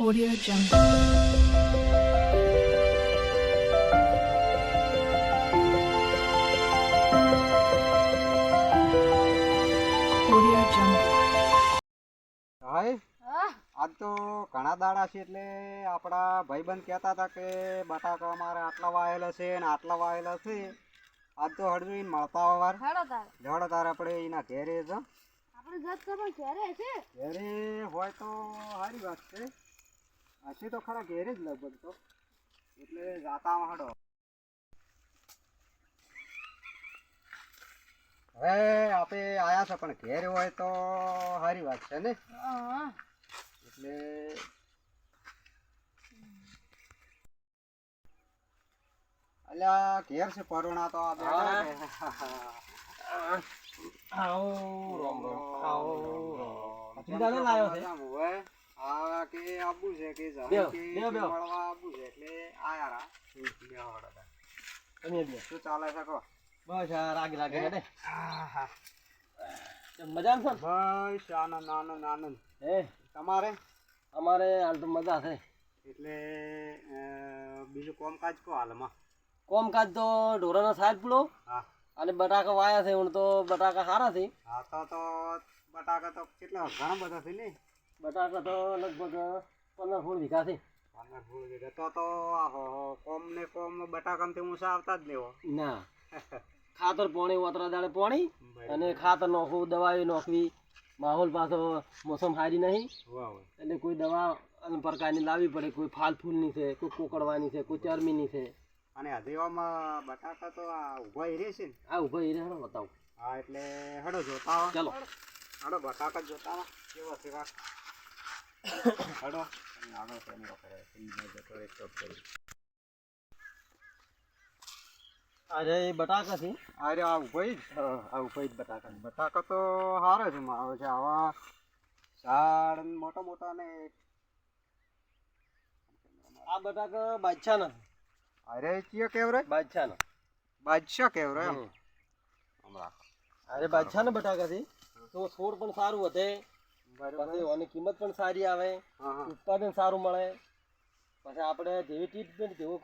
Audio Jungle. Audio Jungle. હાય. હા. આજ તો ઘણા દાડા છે એટલે આપણા ભાઈબંધ કહેતા હતા કે બટાકા અમારે આટલા વાયેલા છે ને આટલા વાયેલા છે. આજ તો હળવી મળતા વાર. હેડો તારે. આપણે એના ઘેરે જ. આપણે ઘરે છે? ઘેરે હોય તો સારી વાત છે. હશે તો ખરા ઘેરે જ લગભગ તો. એટલે જાતા હડો. હવે આપણે આયા છે પણ ઘેર હોય તો સારી વાત છે ને? એટલે અલ્યા ઘેર છે પરોણા તો આ બેઠા છે. મજામાં હોય. આ કે આબુ છે. કે બેહો, કે. મળવા આબુ છે એટલે. તમે બે શું ચાલે છે કહો? બસ આ રાગ ને. હેડે આહા. મજામાં છો બસ આનંદ આનંદ આનંદ. હે? તમારે? અમારે હાલ તો મજા છે. એટલે બીજું કોમકાજ કહો હાલમાં. કોમકાજ તો ઢોરાનો સાહેબ પૂળો હા. અને બટાકા વાયા છે હું તો બટાકા સારા છે. હા તો તો બટાકા તો કેટલા ઘણા બધા છે ને? બટાકા તો લગભગ પંદર સોળ વીઘા છે. પંદર સોળ વીઘા. તો તો આહો કોમ ને કોમ બટાકામાંથી ઊંચા આવતા જ લેવો. ના. ખાતર પોણી ઓતરા દાડે પોણી અને ખાતર નાખવું દવાઈ નાખવી. માહોલ પાછો મોસમ સારી નહીં. એટલે કોઈ દવા પ્રકારની લાવવી પડે. કોઈ ફાલ ફૂલની છે કોઈ કોકડવાની છે કોઈ ચરમીની છે. અને હજીવામાં બટાકા તો આ ઊભા હીરે છે ને? આ ઊભા હીરે હડો બતાવું. હા એટલે હડો જોતા ચાલો. હડો બટાકા જોતા કેવા કેવો હડો આગળ કેમેરો કરે. અરે બટાકા છે અરે આ ઊભા જ. આ ઊભો જ બટાકા બટાકા તો સારો છે મારો છે. આવા ઝાડ મોટા મોટા ને આ બટાકા બાદશાહ ના અરે ચિયો કેવરે બાદશાહ ના બાદશાહ કેવરે એમ? હમણાં અરે બાદશાહ ના બટાકા છે તો છોડ પણ સારું વધે. પછી એની કિંમત પણ સારી આવે ઉત્પાદન સારું મળે. પછી આપણે જેવી ટ્રીટમેન્ટ જેવું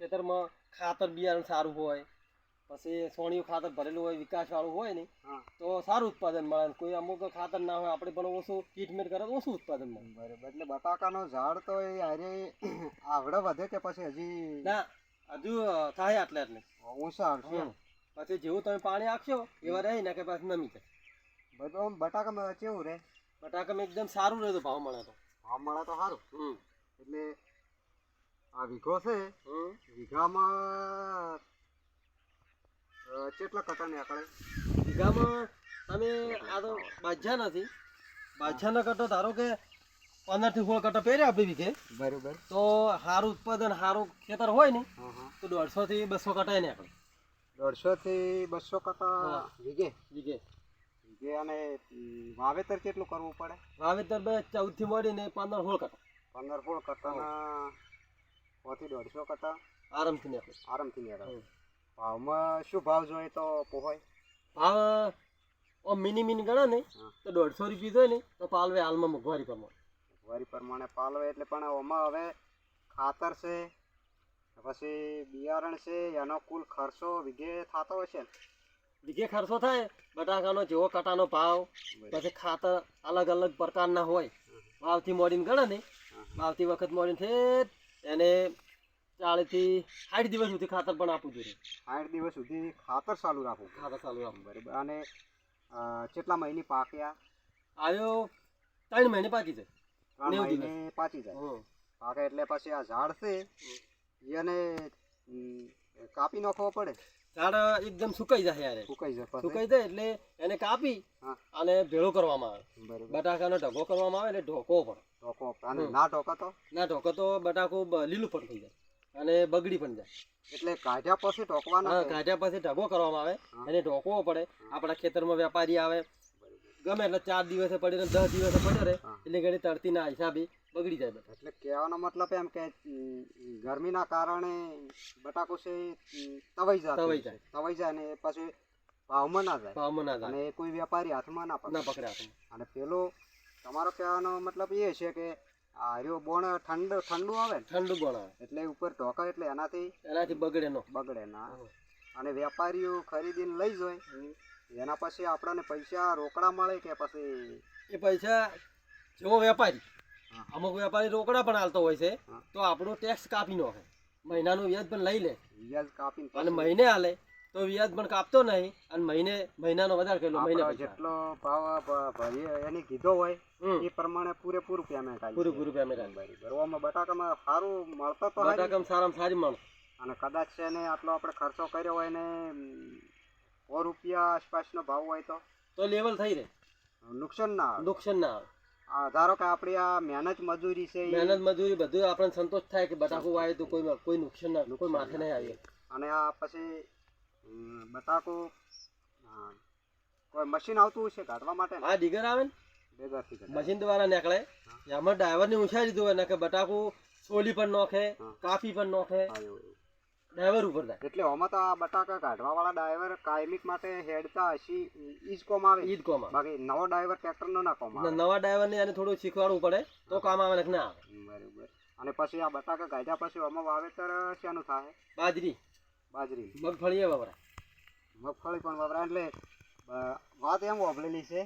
ખેતરમાં ખાતર બિયારણ સારું હોય પછી સોણિયું ખાતર ભરેલું હોય વિકાસ વાળું હોય ને તો સારું ઉત્પાદન મળે. કોઈ અમુક ખાતર ના હોય આપણે પણ ઓછું ટ્રીટમેન્ટ કરે તો ઓછું ઉત્પાદન મળે. બરાબર. એટલે બટાકાનો ઝાડ તો એ હારે આવડે વધે કે પછી હજી ના હજુ થાય આટલે આટલે. ઊંચા આવશે પછી જેવું તમે પાણી આપશો એવા રહી ને કે પછી નમી જાય. બધું આમ બટાકામાં કેવું રે? બટાકામાં એકદમ સારું રહે તો ભાવ મળે તો. ભાવ મળે તો સારું. હમ. એટલે આ વીઘો છે હમ. વીઘામાં કેટલા કટા આકડે? વીઘામાં તમે આ તો બાદશાહ નથી બાદશાહના કટો ધારો કે પંદરથી સોળ કટ્ટો પહેર્યા આપી વીઘે. બરોબર. તો સારું ઉત્પાદન સારું ખેતર હોય ને તો દોઢસો થી બસો કટાય નીકળે દોઢસો થી બસો કટા વીઘે? વીઘે. વીઘે અને વાવેતર કેટલું કરવું પડે? વાવેતર બે ચૌદથી મળીને પંદર સોળ કટા. પંદર સોળ કટાના પોથી દોઢસો કટા. આરામથી નીકળે આરામથી નીકળે. ભાવમાં શું ભાવ જોઈએ તો પોહાય? ભાવ ઓ મિની મિની ગણો ને તો દોઢસો રૂપિયા જોઈએ ને તો પાલવે હાલમાં મોંઘવારી પ્રમાણે. વરી પ્રમાણે પાલવે એટલે પણ ઓમાં હવે ખાતર છે પછી બિયારણ છે એનો કુલ ખર્ચો વિઘે થતો હશે ને. વીઘે ખર્ચો થાય બટાકાનો જેવો કટાનો ભાવ પછી ખાતર અલગ અલગ પ્રકારના હોય. વાવથી મોડીને ગણે ને વાવતી વખત મોડીને છે એને ચાળીસથી સાઠ દિવસ સુધી ખાતર પણ આપવું જોઈએ. સાઠ દિવસ સુધી ખાતર ચાલુ રાખવું ખાતર ચાલુ રાખવું. બરાબર. અને કેટલા મહિને પાક્યા? આવ્યો ત્રણ મહિને પાકી જાય. ત્રણ મહિને પાકી જાય. પાકે એટલે પછી આ ઝાડ છે એને કાપી નાખવો પડે? ઝાડ એકદમ સુકાઈ જાય યાર. સુકાઈ જાય સુકાઈ જાય એટલે એને કાપી અને ભેળો કરવામાં આવે. બટાકાનો ઢગો કરવામાં આવે એટલે ઢોકો પણ. ઢોકો અને ના ઢોકો તો? ના ઢોકો તો બટાકો લીલું પણ થઈ જાય. અને બગડી પણ જાય. એટલે કાઢ્યા પછી ઢોકવાના હા કાઢ્યા પછી ઢગો કરવામાં આવે. એને ઢોકવો પડે. આપણા ખેતરમાં વેપારી આવે. ગમે એટલે ચાર દિવસે પડીને દસ દિવસે પડે રહે. એટલે ઘડી તરતીના હિસાબે બગડી જાય બધા. એટલે કહેવાનો મતલબ એમ કે ગરમીના કારણે બટાકો છે તવાઈ જાય તવાઈ જાય. તવાઈ જાય ને પછી ભાવમાં ના જાય. ભાવમાં ના જાય. અને કોઈ વેપારી હાથમાં ના પકડે ના પકડે. હાથમાં. અને પેલો તમારો કહેવાનો મતલબ એ છે કે આર્યો બોણ ઠંડુ ઠંડુ આવે ઠંડુ બોણ આવે. એટલે ઉપર ઢોકા એટલે એનાથી એનાથી બગડે નો. બગડે ના. અને વેપારીઓ ખરીદીને લઈ જાય. એના પછી આપણને પૈસા રોકડા મળે કે પછી એ પૈસા જેવો વેપારી. અમુક વેપારી રોકડા પણ હાલતો હોય છે તો આપણો ટેક્સ કાપી નાખે. મહિનાનું વ્યાજ પણ લઈ લે. વ્યાજ કાપી અને મહિને હાલે તો વ્યાજ પણ કાપતો નહીં અને મહિને મહિનાનો વધારે કરેલો મહિને જેટલો ભાવ એને કીધો હોય એ પ્રમાણે પૂરેપૂરું પેમેન્ટ આવી પૂરું પૂરું પેમેન્ટ આવે બરાબર. બટાકામાં સારું મળતો તો. બટાકામાં સારામાં સારી મળે. અને કદાચ છે ને આટલો આપણે ખર્ચો કર્યો હોય ને સો રૂપિયા આસપાસનો ભાવ હોય તો? તો લેવલ થઈ રહે. નુકસાન ના આવે. નુકસાન ના આવે. ધારો કે આપણી આ મહેનત મજૂરી છે મહેનત મજૂરી બધું આપણને સંતોષ થાય કે બટાકું વાવે તો કોઈ કોઈ નુકસાન ના કોઈ માથે નહીં આવે અને આ પછી બટાકુ કોઈ મશીન આવતું હશે કાઢવા માટે? આ ડીગર આવે ને? મશીન દ્વારા નીકળે. એમાં ડ્રાઈવરની ઉછાળી દીધું હોય ને કે બટાકું સોલી પણ નોખે કાફી પણ નોખે. ડ્રાઈવર ઉપર થાય. એટલે આમાં તો આ બટાકા કાઢવા વાળા ડ્રાઈવર કાયમિક માટે હેડતા હશી ઈ જ કોમ આવે? ઈ જ કોમાં બાકી નવો ડ્રાઈવર ટ્રેક્ટર નો ના કોમ આવે? નવા ડ્રાઈવરને એને થોડું શીખવાડવું પડે તો કામ આવે ને ના આવે. બરોબર. અને પછી આ બટાકા કાઢ્યા પછી આમાં વાવેતર શેનું થાય? બાજરી. બાજરી. મગફળી એ વપરાય. મગફળી પણ વપરાય એટલે વાત એમ વાપરેલી છે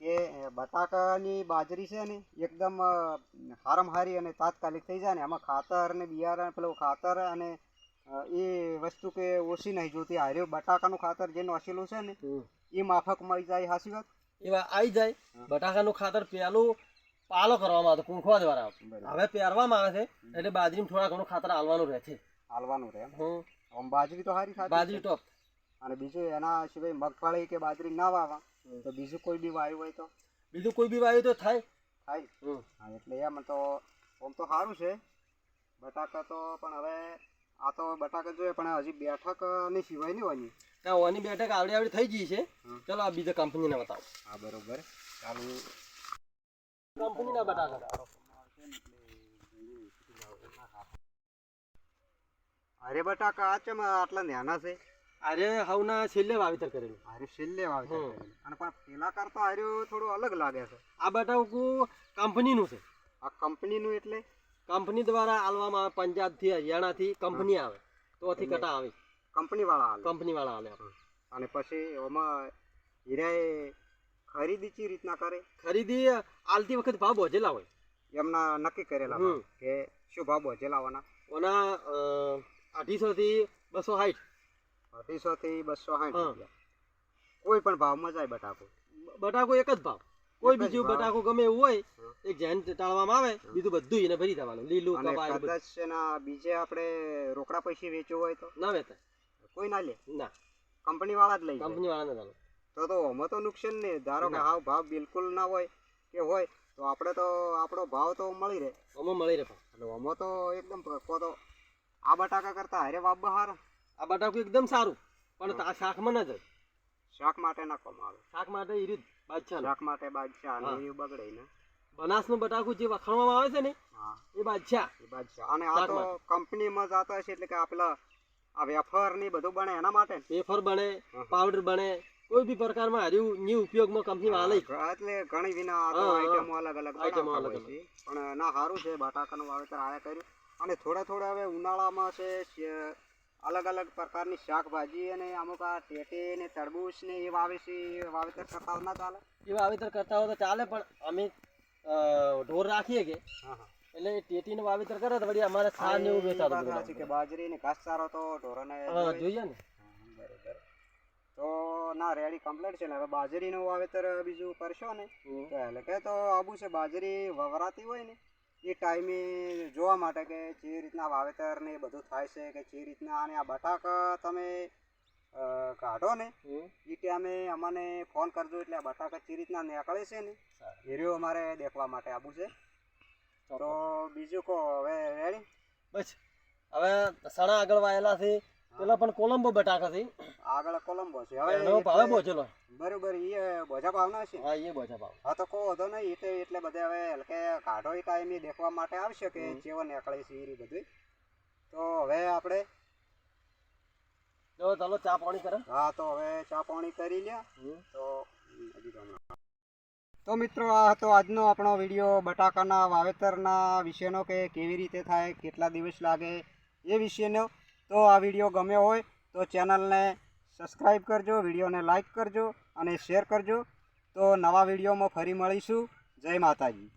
કે બટાકાની બાજરી છે ને એકદમ હારમ હારી અને તાત્કાલિક થઈ જાય ને એમાં ખાતર ને બિયારણ પેલું ખાતર અને એ વસ્તુ કે ઓછી નહીં જોતી. હાર્યું બટાકાનું ખાતર જે નોસેલું છે ને એ માફક મળી જાય હાસી વાત. એવા આવી જાય. બટાકાનું ખાતર પેલું પાલો કરવામાં આવે પૂંખવા દ્વારા. હવે પહેરવામાં આવે છે એટલે બાજરીમાં થોડા ઘણું ખાતર હાલવાનું રહે છે. હાલવાનું રહે. આમ બાજરી તો સારી થાય બાજરી ટોપ અને બીજું એના સિવાય મગફળી કે બાજરી ના વાવા તો બીજું કોઈ બી વાયુ હોય તો? બીજું કોઈ બી વાવ્યું તો થાય. થાય. હા એટલે એમ તો આમ તો સારું છે. બટાકા તો પણ હવે આ તો બટાકા જોઈએ પણ હજી બેઠકની સિવાય નહીં હોય ના. ઓની બેઠક આવડી આવડી થઈ ગઈ છે. ચલો આ બીજા કંપનીને બતાવો. હા બરોબર. ચાલુ. કંપનીના બટાકા. અરે બટાકા આ ચમ આટલા નાના છે? અરે હવના છેલ્લે વાવેતર કરેલું. અરે છેલ્લે વાવેતર હમ. અને પણ પેલા કરતા આર્યો થોડું અલગ લાગે છે. આ બટાકું કંપનીનું છે. આ કંપનીનું એટલે? કંપની દ્વારા આલવામાં આવે પંજાબથી હરિયાણાથી કંપની આવે. તો થી કટા આવે? કંપની વાળા આવે કંપની વાળા આવે અને પછી એમાં હીરાએ ખરીદી ચી રીતના કરે? ખરીદી આલતી વખત ભાવ બોજેલા હોય. એમના નક્કી કરેલા કે શું ભાવ બોજેલા લાવવાના ઓના અઢીસો થી બસો સાઠ અઢીસો થી બસો સાઠ. કોઈ પણ ભાવમાં જાય બટાકો? બટાકો એક જ ભાવ. કોઈ બીજું બટાકું ગમે એવું હોય. એક જેન ટાળવામાં આવે બીજું બધું એને ભરી દેવાનું. લીલું કપાય કદાચ બીજે આપણે રોકડા પૈસે વેચવું હોય તો? ના વેચાય. કોઈ ના લે? ના. કંપની વાળા જ લઈ કંપની વાળા ના ચાલો તો તો આમાં તો નુકસાન નહીં. ધારો કે. હાવ ભાવ બિલકુલ ના હોય કે હોય તો આપણે તો આપણો ભાવ તો મળી રહે. આમાં મળી રહે. એટલે આમાં તો એકદમ કો તો આ બટાકા કરતા અરે બાબા હાર. આ બટાકું એકદમ સારું પણ આ શાકમાં ના જાય. શાક માટે નાખવામાં આવે. શાક માટે ઈરી બાદશાહ શાક માટે બાદશાહ અને એ બગડે ને. બનાસનું બટાકું જે વખાણવામાં આવે છે ને એ બાદશાહ. એ બાદશાહ. અને આ તો કંપનીમાં જતા છે એટલે કે આપલા આ વેફર ને બધું બને એના માટે? વેફર બને પાવડર બને કોઈ બી પ્રકારમાં હર્યું ની ઉપયોગમાં કંપની વાલે એટલે ઘણી વિના. આઈટમો અલગ અલગ આઈટમો અલગ છે. પણ ના સારું છે. બટાકાનું વાવેતર આયા કર્યું. અને થોડા થોડા હવે ઉનાળામાં છે અલગ અલગ પ્રકારની શાકભાજી અને અમુક આ ટેટી ને તરબૂચ ને એ વાવે છે એ વાવેતર કરતા ના ચાલે? એ વાવેતર કરતા હોય તો ચાલે પણ અમે ઢોર રાખીએ કે? એટલે ટેટીનું વાવેતર કરે તો વળી અમારે સાર ને એવું વેચાતું કે બાજરી ને ઘાસચારો તો ઢોરોને જોઈએ. જોઈએ ને. બરોબર. તો ના રેડી કમ્પ્લીટ છે. ને હવે બાજરીનું વાવેતર બીજું કરશો ને? તો એટલે કે તો આબુ છે બાજરી વવરાતી હોય ને? એ ટાઈમે જોવા માટે કે જે રીતના વાવેતર ને એ બધું થાય છે કે જે રીતના અને આ બટાકા તમે કાઢો ને એ ટાઈમે અમને ફોન કરજો એટલે આ બટાકા જે રીતના નીકળે છે ને. એ રહ્યો અમારે દેખવા માટે આબુ છે. તો બીજું કહો હવે રેડી બસ. હવે સણા આગળ વાયેલા છે. પેલા પણ કોલંબો બટાકા છે આગળ કોલંબો છે. એનો હવે ભાવે એટલે- બોચેલો. બરોબર એ બોજા ભાવના છે. હા એ બોજા ભાવ. હા તો કહો વાંધો નહીં એટલે એટલે બધે હવે હલકે કાઢો એ ટાઈમે દેખવા માટે આવશે કે જેવો નીકળે છે એ બધું તો હવે આપણે જો ચાલો ચા પાણી કરે. હા તો હવે ચા પાણી કરી લ્યા તો હજી તો તો મિત્રો આ હતો આજનો આપણો વીડિયો બટાકાના વાવેતરના વિશેનો કે કેવી રીતે થાય કેટલા દિવસ લાગે એ વિશેનો. તો આ વીડિયો ગમ્યો હોય તો ચેનલને સબસ્ક્રાઈબ કરજો, વિડીયોને લાઇક કરજો અને શેર કરજો. તો નવા વિડીયોમાં ફરી મળીશું. જય માતાજી.